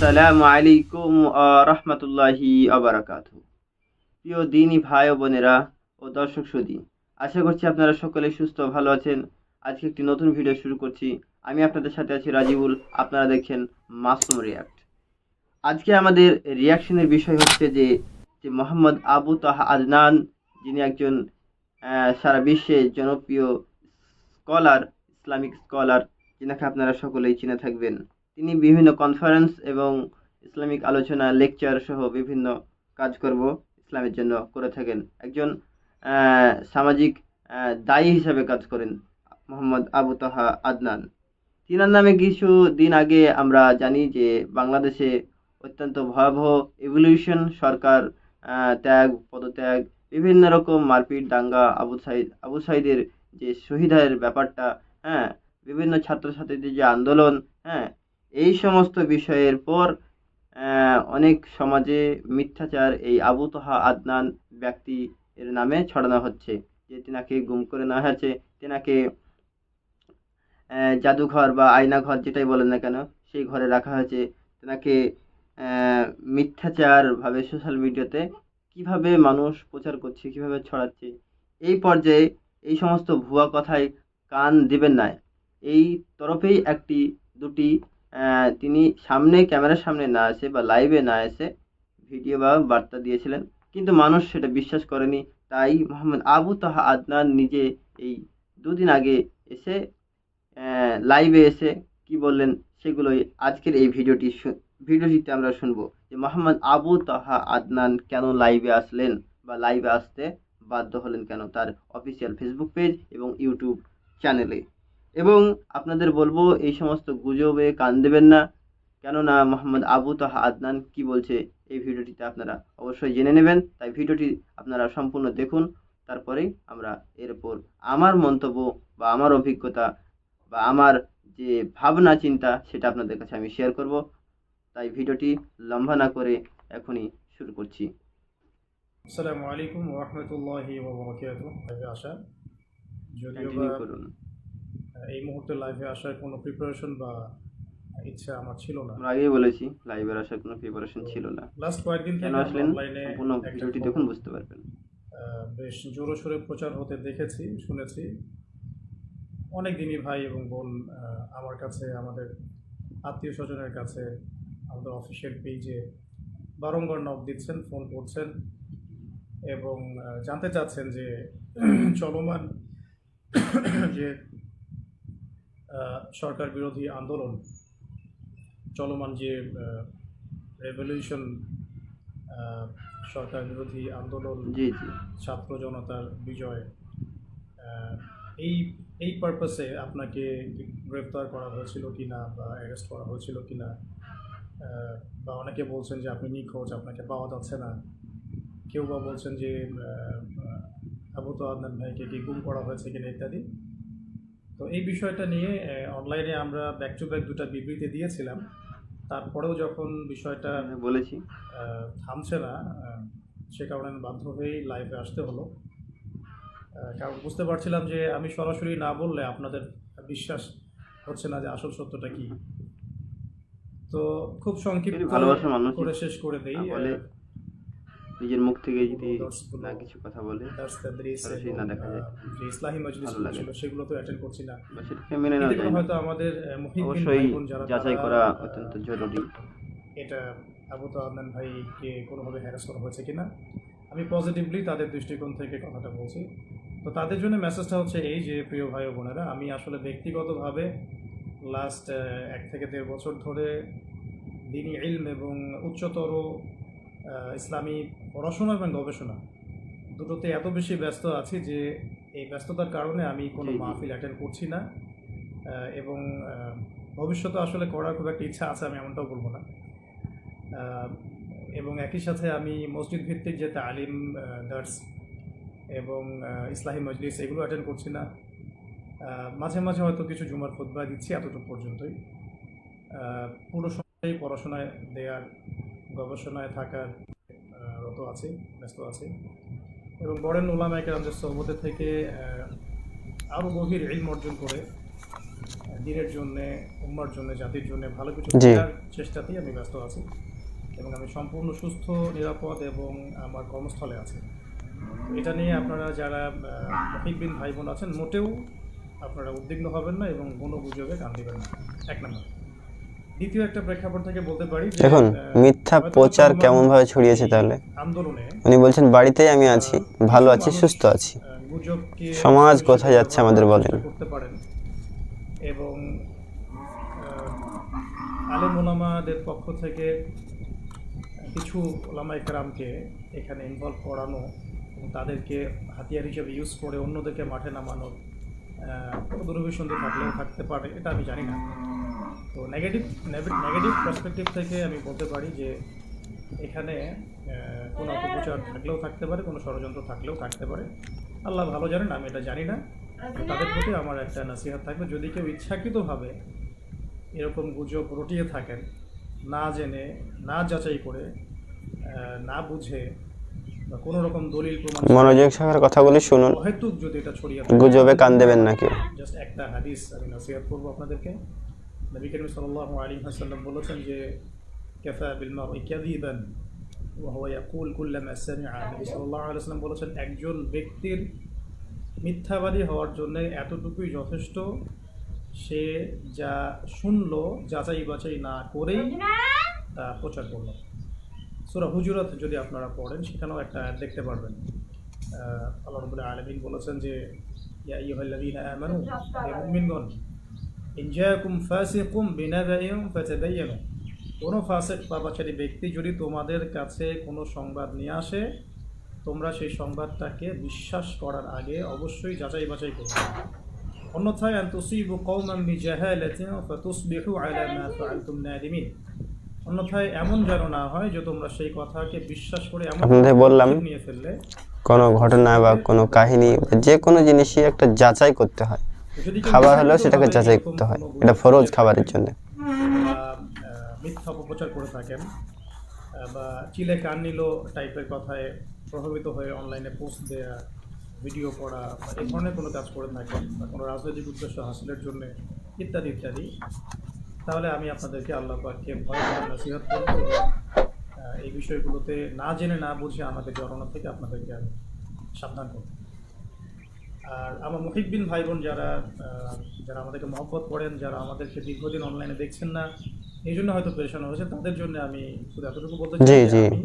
আসসালামু আলাইকুম রহমতুল্লাহি আবরাকাত প্রিয় দিনই ভাই ও বোনেরা ও দর্শক সুদী, আশা করছি আপনারা সকলে সুস্থ ভালো আছেন। আজকে একটি নতুন ভিডিও শুরু করছি। আমি আপনাদের সাথে আছি রাজিবুল, আপনারা দেখছেন মাসুম রিয়াক্ট। আজকে আমাদের রিয়াকশনের বিষয় হচ্ছে যে যে মোহাম্মদ আবু তাহা আদনান, যিনি একজন সারা বিশ্বে জনপ্রিয় স্কলার, ইসলামিক স্কলার, যিনাকে আপনারা সকলেই চিনে থাকবেন। তিনি বিভিন্ন কনফারেন্স এবং ইসলামিক আলোচনা লেকচার সহ বিভিন্ন কাজকর্ম ইসলামের জন্য করে থাকেন। একজন সামাজিক দায়ী হিসাবে কাজ করেন, মোহাম্মদ আবু তাহা আদনান। তিনার নামে কিছু দিন আগে আমরা জানি যে বাংলাদেশে অত্যন্ত ভয়াবহ এভলিউশন সরকার ত্যাগ, পদত্যাগ, বিভিন্ন রকম মারপিট, দাঙ্গা, আবু সাইদ, আবু সাইদের যে শহীদের ব্যাপারটা হ্যাঁ বিভিন্ন ছাত্রছাত্রীদের যে আন্দোলন হ্যাঁ এই সমস্ত বিষয়ের পর অনেক সমাজে মিথ্যাচার, এই আবু আদনান ব্যক্তি এর নামে ছড়ানো হচ্ছে, যে তেনাকে গুম করে নেওয়া হয়েছে। তেনাকে জাদুঘর বা আয়নাঘর যেটাই বলেন না কেন, সেই ঘরে রাখা হয়েছে। তেনাকে মিথ্যাচারভাবে সোশ্যাল মিডিয়াতে কীভাবে মানুষ প্রচার করছে, কীভাবে ছড়াচ্ছে, এই পর্যায়ে এই সমস্ত ভুয়া কথায় কান দিবেন না। এই তরফেই একটি, দুটি তিনি সামনে, ক্যামেরার সামনে না এসে বা লাইভে না এসে ভিডিও বা বার্তা দিয়েছিলেন। কিন্তু মানুষ সেটা বিশ্বাস করেনি। তাই মোহাম্মদ আবু তাহা আদনান নিজে এই দুদিন আগে এসে লাইভে এসে কি বললেন সেগুলোই আজকের এই ভিডিওটি ভিডিওটিতে আমরা শুনব যে মোহাম্মদ আবু তাহা আদনান কেন লাইভে আসলেন বা লাইভে আসতে বাধ্য হলেন কেন তার অফিসিয়াল ফেসবুক পেজ এবং ইউটিউব চ্যানেলে এবং আপনাদের বলব এই সমস্ত গুজবে কান দেবেন না। কেননা মোহাম্মদ আবু তাহা আদনান কি বলছে এই ভিডিওটিতে আপনারা অবশ্যই জেনে নেবেন। তাই ভিডিওটি আপনারা সম্পূর্ণ দেখুন তারপরেই আমরা এর উপর আমার মন্তব্য বা আমার অভিজ্ঞতা বা আমার যে ভাবনা চিন্তা সেটা আপনাদের কাছে আমি শেয়ার করব। তাই ভিডিওটি লম্বা না করে এখনই শুরু করছি। আসসালামু আলাইকুম রহমতুল্লাহি ওবরাকাতু লাইভে আসা যদিও করুন। এই মুহূর্তে লাইভে আসার কোনো প্রিপারেশন বা ইচ্ছা আমার ছিল না। আমরা আগেই বলেছি লাইভে আসার কোনো প্রিপারেশন ছিল না। লাস্ট কয়েকদিন কেন থেকে আসলেন? অনলাইনে সম্পূর্ণ ভিডিওটি দেখুন বুঝতে পারবেন। বেশ জোরো সোরে প্রচার হতে দেখেছি শুনেছি। অনেক দিনই ভাই এবং বোন আমার কাছে আমাদের আত্মীয় স্বজনের কাছে আমাদের অফিসিয়াল পেজে বারংবার নক দিচ্ছেন ফোন করছেন এবং জানতে চাচ্ছেন যে চলমান যে সরকার বিরোধী আন্দোলন চলমান যে রেভলিউশন সরকার বিরোধী আন্দোলন ছাত্র জনতার বিজয় এই এই পারপাসে আপনাকে গ্রেফতার করা হয়েছিল কি না বা অ্যারেস্ট করা হয়েছিল কি না বা অনেকে বলছেন যে আপনি নিখোঁজ আপনাকে পাওয়া যাচ্ছে না। কেউ বা বলছেন যে আবু তো আদনান ভাইকে কি গুম করা হয়েছে কিনা ইত্যাদি। তো এই বিষয়টা নিয়ে অনলাইনে আমরা ব্যাক টু ব্যাক দুটা বিবৃতি দিয়েছিলাম। তারপরেও যখন বিষয়টা আমি বলেছি। থামছে না সে কারণে আমি বাধ্য হয়েই লাইভে আসতে হলো। কারণ বুঝতে পারছিলাম যে আমি সরাসরি না বললে আপনাদের বিশ্বাস হচ্ছে না যে আসল সত্যটা কি। তো খুব সংক্ষিপ্ত। করে শেষ করে দেই নিজের মুখ থেকে যদি না কিছু কথা বলে সরাসরি না দেখা যায়। ইসলাহি মজলিস। ছিল সেগুলো তো অ্যাটেন্ড করছি না সেটাকে মেনে নেওয়া যায় হয়তো আমাদের অবশ্যই যাচাই করা অত্যন্ত জরুরি এটা আবু তো আদনান ভাইকে কোনোভাবে হ্যারাস করা হয়েছে কিনা আমি পজিটিভলি তাদের দৃষ্টিকোণ থেকে কথাটা বলছি তো তাদের জন্য মেসেজটা হচ্ছে এই যে প্রিয় ভাই ও বোনেরা আমি আসলে ব্যক্তিগতভাবে লাস্ট এক থেকে দেড় বছর ধরে দিনী ইলম এবং উচ্চতর ইসলামী পড়াশোনা এবং গবেষণা দুটোতে এত বেশি ব্যস্ত আছি যে এই ব্যস্ততার কারণে আমি কোনো। মাহফিল অ্যাটেন্ড করছি না। এবং ভবিষ্যতে আসলে করার খুব একটা ইচ্ছা আছে আমি এমনটাও বলব না। এবং একই সাথে আমি মসজিদ ভিত্তিক যে তালিম দার্স এবং ইসলাহি মজলিস এগুলো অ্যাটেন্ড করছি না। মাঝে মাঝে হয়তো কিছু জুমার খোদবা দিচ্ছি এতটুকু পর্যন্তই। পুরো সময় পড়াশোনায় দেওয়ার গবেষণায় থাকার রত আছি ব্যস্ত আছি। এবং বরেন ওলামা একরামদের সহবতে থেকে আরও গভীর ইলম অর্জন করে দিনের জন্য উম্মার জন্য জাতির জন্য ভালো কিছু। করার চেষ্টাতেই আমি ব্যস্ত আছি। এবং আমি সম্পূর্ণ সুস্থ নিরাপদ এবং আমার কর্মস্থলে আছি। এটা নিয়ে আপনারা যারা মহিবিন ভাই বোন আছেন মোটেও আপনারা উদ্বিগ্ন হবেন না এবং কোনো গুজবে কান দিবেন না। এক নম্বর। দ্বিতীয় একটা প্রেক্ষাপট থেকে বলতে পারি যে, দেখুন মিথ্যা প্রচার কেমন ভাবে ছড়িয়েছে তাহলে? আন্দোলনে উনি বলছেন বাড়িতেই আমি আছি ভালো আছি সুস্থ আছি। সমাজ কোথায় যাচ্ছে আমাদের বলেন। এবং আলেম ওলামাদের পক্ষ থেকে কিছু ওলামা একরামকে এখানে ইনভলভ করানো এবং তাদেরকে হাতিয়ার হিসেবে ইউজ করে অন্যদেরকে মাঠে নামানোর কোনো দুরভিসন্ধি থাকলেও থাকতে পারে এটা আমি জানি না। তো নেগেটিভ নেগেটিভ পার্সপেক্টিভ থেকে আমি বলতে পারি যে এখানে কোনো অপপ্রচার থাকলেও থাকতে পারে কোনো ষড়যন্ত্র থাকলেও থাকতে পারে। আল্লাহ ভালো জানেন আমি এটা জানি না। তাদের প্রতি আমার একটা নাসিহাত থাকবে। যদি কেউ ইচ্ছাকৃতভাবে এরকম গুজব রটিয়ে থাকেন না জেনে না যাচাই করে না বুঝে বা কোনো রকম দলিল প্রমাণ মনোযোগ সহকারে কথাগুলি শুনুন। যদি এটা ছড়িয়ে গুজবে কান দেবেন না কেউ। জাস্ট একটা হাদিস আমি নসিহত করব আপনাদেরকে। নবী করিম সাল্লাল্লাহু আলাইহি ওয়াসাল্লাম বলেছেন যে, কাফা বিল মারই কাযিবান ওয়া হুয়া ইয়াকুল কুল্লামা নবী সাল্লাল্লাহু আলাইহি ওয়াসাল্লাম বলেছেন, একজন ব্যক্তির মিথ্যাবাদী হওয়ার জন্য এতটুকুই যথেষ্ট, সে যা শুনল, যাচাই বাছাই না করেই তা প্রচার করল। সূরা হুজুরাত যদি আপনারা পড়েন, সেখানেও একটা দেখতে পারবেন। আল্লাহ রাব্বুল আলামিন বলেছেন যে, ইয়া আইয়ুহাল্লাযীনা আমানু মুমিনগণ ইন জাআকুম ফাসিকুম বিনাবাইন ফাতাবায়ানু কোনো ফাসিক পাপাচারী ব্যক্তি যদি তোমাদের কাছে কোনো সংবাদ নিয়ে আসে তোমরা সেই সংবাদটাকে বিশ্বাস করার আগে অবশ্যই যাচাই বাছাই করবে। অন্যথায় আন তুসিবু কওমান বিজাহালাতিন ফাতুসবিহু আলা মা ফাআলতুম নাদিমিন। অন্যথায় এমন যেন না হয় যে তোমরা সেই কথাকে বিশ্বাস করে এমন আপনাদের বললাম। নিয়ে ফেললে কোনো ঘটনা বা কোনো কাহিনী যে কোনো জিনিসই একটা যাচাই করতে হয়। খাবার হলেও সেটাকে যাচাই করতে হয়। এটা ফরজ খাবারের জন্য। মিথ্যা অপপ্রচার করে থাকেন বা চিলে কান নিল টাইপের কথায় প্রভাবিত হয়ে অনলাইনে পোস্ট দেয়া ভিডিও করা বা এই ধরনের কোনো কাজ করে থাকেন, বা কোনো রাজনৈতিক উদ্দেশ্য হাসিলের জন্য, ইত্যাদি ইত্যাদি, তাহলে আমি আপনাদেরকে আল্লাহ পাককে ভয় নসিহত করব এই বিষয়গুলোতে না জেনে না বুঝে আমাদের জড়ানো থেকে আপনাদেরকে আমি সাবধান করব। আর আমার মুহিব্বিন ভাই বোন যারা যারা আমাদেরকে মহব্বত করেন যারা আমাদেরকে দীর্ঘদিন অনলাইনে দেখছেন না এই জন্য হয়তো পেরেশান হয়েছে তাদের জন্য আমি শুধু এতটুকু বলতে চাই আমি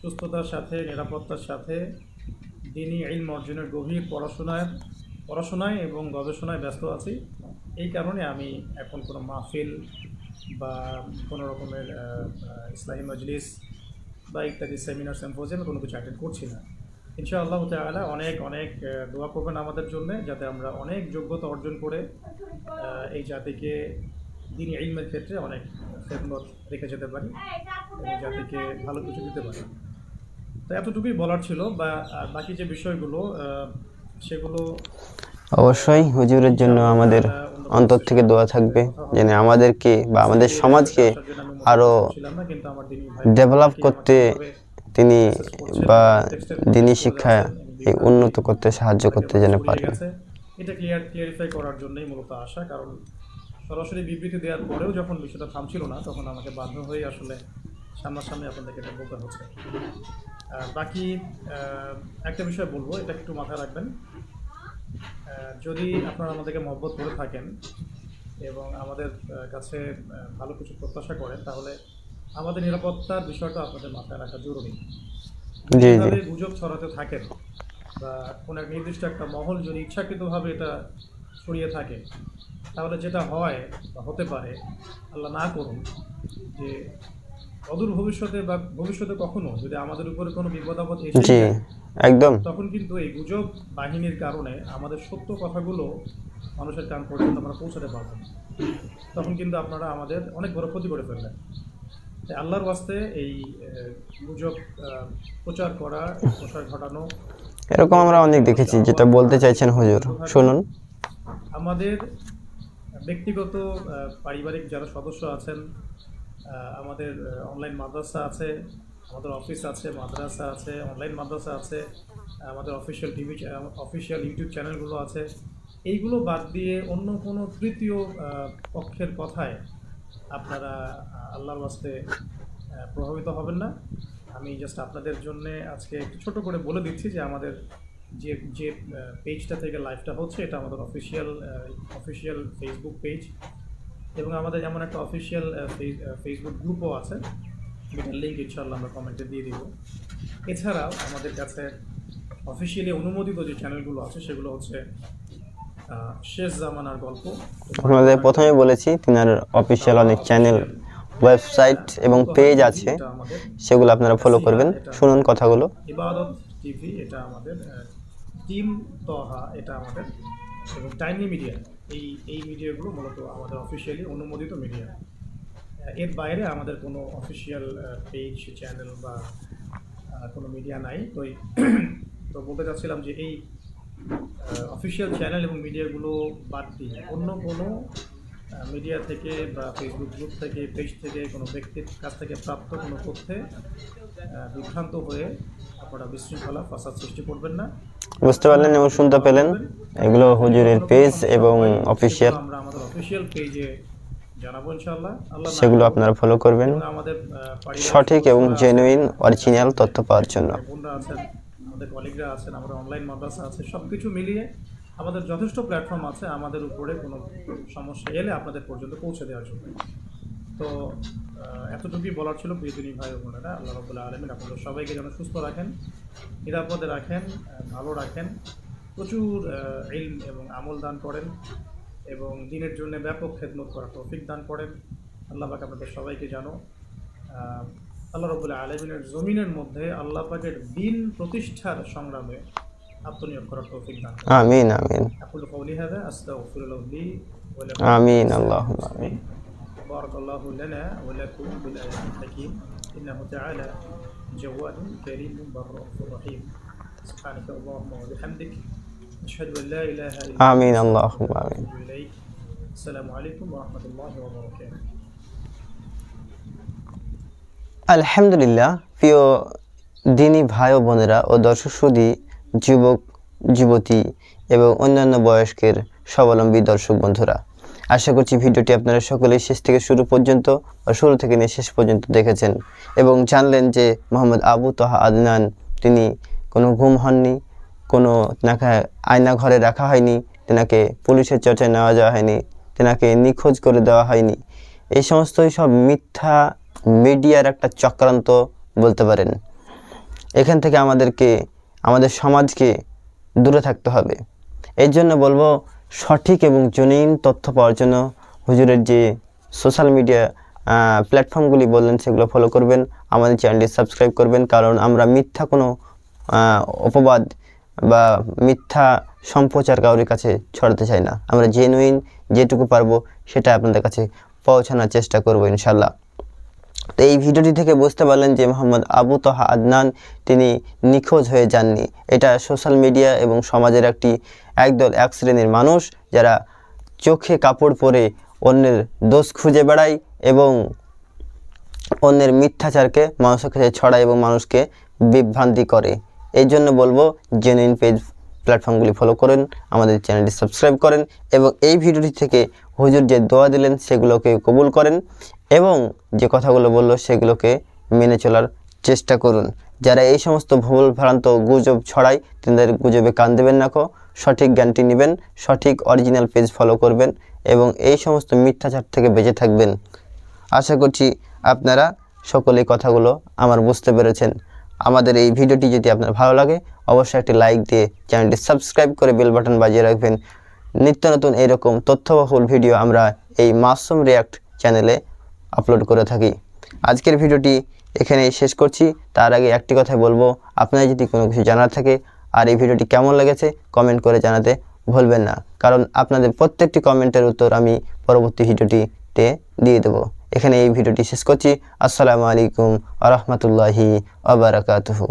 সুস্থতার সাথে নিরাপত্তার সাথে দিনই ইলম অর্জনের গভীর পড়াশোনায় পড়াশোনায় এবং গবেষণায় ব্যস্ত আছি। এই কারণে আমি এখন কোনো মাহফিল বা কোনো রকমের ইসলামী মজলিস বা ইত্যাদি সেমিনার সেম্পোজিয়ামে কোনো কিছু অ্যাটেন্ড করছি না। ইনশাআল্লাহ তাআলা অনেক অনেক দোয়া করবেন আমাদের জন্য যাতে আমরা অনেক যোগ্যতা অর্জন করে এই জাতিকে দিনই ইলমের ক্ষেত্রে অনেক খেদমত রেখে যেতে পারি এবং জাতিকে ভালো কিছু দিতে পারি। তো এতটুকুই বলার ছিল বা আর বাকি যে বিষয়গুলো সেগুলো অবশ্যই হুজুরের জন্য আমাদের অন্তর থেকে দোয়া থাকবে যেন আমাদেরকে বা আমাদের সমাজকে আরও ডেভেলপ করতে তিনি বা দিনী শিক্ষা এই উন্নত করতে সাহায্য করতে যেন পারেন এটা ক্লিয়ার ক্লিয়ারিফাই করার জন্যই মূলত আসা কারণ সরাসরি বিবৃতি দেওয়ার পরেও যখন বিষয়টা থামছিল না তখন আমাকে বাধ্য হয়ে আসলে সামনাসামনি আপনাদেরকে এটা বলতে হচ্ছে। আর বাকি একটা বিষয় বলব এটা একটু মাথায় রাখবেন। যদি আপনারা আমাদেরকে মহব্বত করে থাকেন এবং আমাদের কাছে ভালো কিছু প্রত্যাশা করেন তাহলে আমাদের নিরাপত্তার বিষয়টা আপনাদের মাথায় রাখা জরুরি। গুজব ছড়াতে থাকেন বা কোনো এক নির্দিষ্ট একটা মহল যদি ইচ্ছাকৃতভাবে এটা ছড়িয়ে থাকে তাহলে যেটা হয় বা হতে পারে আল্লাহ না করুন যে অদূর ভবিষ্যতে বা ভবিষ্যতে কখনো যদি আমাদের উপরে কোনো বিপদ আপদ এসে একদম। তখন কিন্তু এই গুজব বাহিনীর কারণে আমাদের সত্য কথাগুলো মানুষের কান পর্যন্ত আমরা পৌঁছাতে পারব না। তখন কিন্তু আপনারা আমাদের অনেক বড় ক্ষতি করে ফেললেন আল্লাহর ওয়াস্তে এই গুজব প্রচার করা প্রসার ঘটানো। এরকম আমরা অনেক দেখেছি যেটা বলতে চাইছেন হুজুর। শুনুন। আমাদের ব্যক্তিগত পারিবারিক যারা সদস্য আছেন আমাদের অনলাইন মাদ্রাসা আছে আমাদের অফিস আছে মাদ্রাসা আছে অনলাইন মাদ্রাসা আছে আমাদের অফিসিয়াল টিভি অফিসিয়াল ইউটিউব চ্যানেলগুলো আছে। এইগুলো বাদ দিয়ে অন্য কোনো তৃতীয় পক্ষের কথায় আপনারা আল্লাহর বাস্তে প্রভাবিত হবেন না। আমি জাস্ট আপনাদের জন্য আজকে একটু ছোট করে বলে দিচ্ছি যে আমাদের যে যে পেজটা থেকে লাইভটা হচ্ছে, এটা আমাদের অফিসিয়াল অফিসিয়াল ফেসবুক পেজ এবং আমাদের এমন একটা অফিসিয়াল ফেসবুক গ্রুপও আছে, যেটার লিঙ্ক ইনশাল্লাহ আমরা কমেন্টে দিয়ে দিব। এছাড়াও আমাদের কাছে অফিসিয়ালি অনুমোদিত যে চ্যানেলগুলো আছে, সেগুলো হচ্ছে শেষ জামানার গল্প। আপনাদের প্রথমে বলেছি তিনার অফিসিয়াল অনেক চ্যানেল ওয়েবসাইট এবং পেজ আছে। সেগুলো আপনারা ফলো করবেন। শুনুন কথাগুলো। ইবাদত টিভি এটা আমাদের টিম তহা এটা আমাদের এবং টাইনি মিডিয়া এই এই মিডিয়াগুলো মূলত আমাদের অফিসিয়ালি অনুমোদিত মিডিয়া এর বাইরে আমাদের কোনো অফিসিয়াল পেজ চ্যানেল বা কোনো মিডিয়া নাই। তো তো বলতে চাচ্ছিলাম যে এই অফিসিয়াল চ্যানেল এবং মিডিয়াগুলো বাদ দিয়ে অন্য কোনো মিডিয়া থেকে বা ফেসবুক গ্রুপ থেকে পেজ থেকে কোনো ব্যক্তির কাছ থেকে প্রাপ্ত কোনো তথ্যে বিভ্রান্ত হয়ে আপনারা বিশৃঙ্খলা ফাসাদ সৃষ্টি করবেন না। বুঝতে পারলেন এবং শুনতে পেলেন। এগুলো হুজুরের পেজ এবং অফিসিয়াল আমরা আমাদের অফিসিয়াল পেজে জানাব ইনশাআল্লাহ। আল্লাহ সেগুলো আপনারা ফলো করবেন। আমাদের সঠিক এবং জেনুইন অরিজিনাল তথ্য পাওয়ার জন্য। আমাদের কলিগরা আছেন, আমাদের অনলাইন মাদ্রাসা আছে সব কিছু মিলিয়ে আমাদের যথেষ্ট প্ল্যাটফর্ম আছে আমাদের উপরে কোনো সমস্যা এলে আপনাদের পর্যন্ত পৌঁছে দেওয়ার জন্য। তো এতটুকুই বলার ছিল প্রিয়দিনী ভাই বোনেরা। আল্লাহ রবুল্লাহ আলমিন আপনাদের সবাইকে যেন সুস্থ রাখেন, নিরাপদে রাখেন ভালো রাখেন। প্রচুর ইলম এবং আমল দান করেন এবং দিনের জন্য ব্যাপক খেদমত করার তৌফিক দান করেন। আল্লাহ আপনাদের সবাইকে জানো আল্লাহ রবুল্লাহ আলমিনের জমিনের মধ্যে আল্লাহ পাকের দিন প্রতিষ্ঠার সংগ্রামে আত্মনিয়োগ করার তৌফিক দান করেন আমিন আমিন أقول قولي هذا أستغفر الله لي ولكم آمين اللهم آمين بارك الله لنا ولكم بالآيات الحكيم إنه تعالى جواد كريم بر رحيم سبحانك اللهم وبحمدك أشهد أن لا إله إلا أنت آمين اللهم آمين أتوب إليك السلام عليكم ورحمة الله وبركاته আলহামদুলিল্লাহ, প্রিয় দিনী ভাই ও বোনেরা ও দর্শক সুদী যুবক, যুবতী এবং অন্যান্য বয়স্কের স্বাবলম্বী দর্শক বন্ধুরা, আশা করছি ভিডিওটি আপনারা সকলেই শেষ থেকে শুরু পর্যন্ত বা শুরু থেকে নিয়ে শেষ পর্যন্ত দেখেছেন এবং জানলেন যে মোহাম্মদ আবু তাহা আদনান, তিনি কোনো ঘুম হননি, কোনো তেনাকে আয়না ঘরে রাখা হয়নি, তেনাকে পুলিশের চর্চায় নেওয়া যাওয়া হয়নি, তেনাকে নিখোঁজ করে দেওয়া হয়নি। এই সমস্তই সব মিথ্যা মিডিয়ার একটা চক্রান্ত বলতে পারেন। এখান থেকে আমাদেরকে, আমাদের সমাজকে দূরে থাকতে হবে। এর জন্য বলব, সঠিক এবং জনীন তথ্য পাওয়ার জন্য হুজুরের যে সোশ্যাল মিডিয়া প্ল্যাটফর্মগুলি বললেন, সেগুলো ফলো করবেন। আমাদের চ্যানেলটি সাবস্ক্রাইব করবেন। কারণ আমরা মিথ্যা কোনো অপবাদ বা মিথ্যা সম্প্রচার কারোর কাছে ছড়াতে চাই না। আমরা জেনুইন যেটুকু পারব, সেটা আপনাদের কাছে পৌঁছানোর চেষ্টা করব ইনশাল্লাহ তো এই ভিডিওটি থেকে বুঝতে পারলেন যে মোহাম্মদ আবু তহা আদনান তিনি নিখোঁজ হয়ে যাননি। এটা সোশ্যাল মিডিয়া এবং সমাজের একটি একদল এক শ্রেণির মানুষ যারা চোখে কাপড় পরে অন্যের দোষ খুঁজে বেড়ায় এবং অন্যের মিথ্যাচারকে মানুষের কাছে ছড়ায় এবং মানুষকে বিভ্রান্তি করে। এই জন্য বলব জেনুইন পেজ প্ল্যাটফর্মগুলি ফলো করেন, আমাদের চ্যানেলটি সাবস্ক্রাইব করেন এবং এই ভিডিওটি থেকে হুজুর যে দোয়া দিলেন সেগুলোকে কবুল করেন এবং যে কথাগুলো বলল সেগুলোকে মেনে চলার চেষ্টা করুন। যারা এই সমস্ত ভুল ভ্রান্ত গুজব ছড়ায়, তাদের গুজবে কান দেবেন নাকো সঠিক জ্ঞানটি নেবেন, সঠিক অরিজিনাল পেজ ফলো করবেন এবং এই সমস্ত মিথ্যাচার থেকে বেঁচে থাকবেন। আশা করছি আপনারা সকলে কথাগুলো আমার বুঝতে পেরেছেন। আমাদের এই ভিডিওটি যদি আপনার ভালো লাগে, অবশ্যই একটি লাইক দিয়ে চ্যানেলটি সাবস্ক্রাইব করে বেল বাটন বাজিয়ে রাখবেন। নিত্য নতুন এইরকম তথ্যবহুল ভিডিও আমরা এই মাসুম রিয়াক্ট চ্যানেলে আপলোড করে থাকি। আজকের ভিডিওটি এখানেই শেষ করছি। তার আগে একটি কথা বলব, আপনার যদি কোনো কিছু জানার থাকে আর এই ভিডিওটি কেমন লেগেছে কমেন্ট করে জানাতে ভুলবেন না। কারণ আপনাদের প্রত্যেকটি কমেন্টের উত্তর আমি পরবর্তী ভিডিওটিতে দিয়ে দেবো। এখানে এই ভিডিওটি শেষ করছি। আসসালামু আলাইকুম আ রহমতুল্লাহি আবরাকাতুহু